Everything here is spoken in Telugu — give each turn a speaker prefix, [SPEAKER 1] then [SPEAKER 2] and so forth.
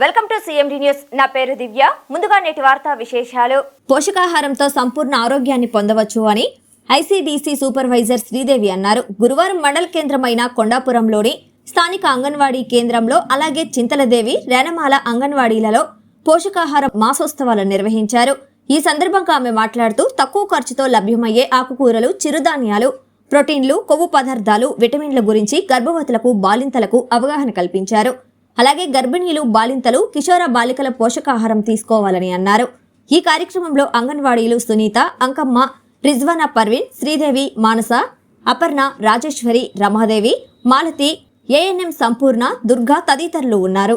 [SPEAKER 1] వెల్కమ్ టు సిఎండి న్యూస్ నా పేరు దివ్య. ముందుగా నేటి వార్తా విశేషాలు. పోషకాహారంతో సంపూర్ణ ఆరోగ్యాన్ని పొందవచ్చు అని ఐసీడీసీ సూపర్వైజర్ శ్రీదేవి అన్నారు. గురువారం మండల కేంద్రమైన కొండాపురంలోని స్థానిక అంగన్వాడీ కేంద్రంలో అలాగే చింతలదేవి రేణమాల అంగన్వాడీలలో పోషకాహార మాసోత్సవాలను నిర్వహించారు. ఈ సందర్భంగా ఆమె మాట్లాడుతూ తక్కువ ఖర్చుతో లభ్యమయ్యే ఆకుకూరలు చిరుధాన్యాలు ప్రోటీన్లు కొవ్వు పదార్థాలు విటమిన్ల గురించి గర్భవతులకు బాలింతలకు అవగాహన కల్పించారు. అలాగే గర్భిణీలు బాలింతలు కిషోర బాలికల పోషకాహారం తీసుకోవాలని అన్నారు. ఈ కార్యక్రమంలో అంగన్వాడీలు సునీత అంకమ్మ రిజ్వానా పర్వీన్ శ్రీదేవి మానస అపర్ణ రాజేశ్వరి రమాదేవి మాలతి ఏఎన్ఎం సంపూర్ణ దుర్గా తదితరులు ఉన్నారు.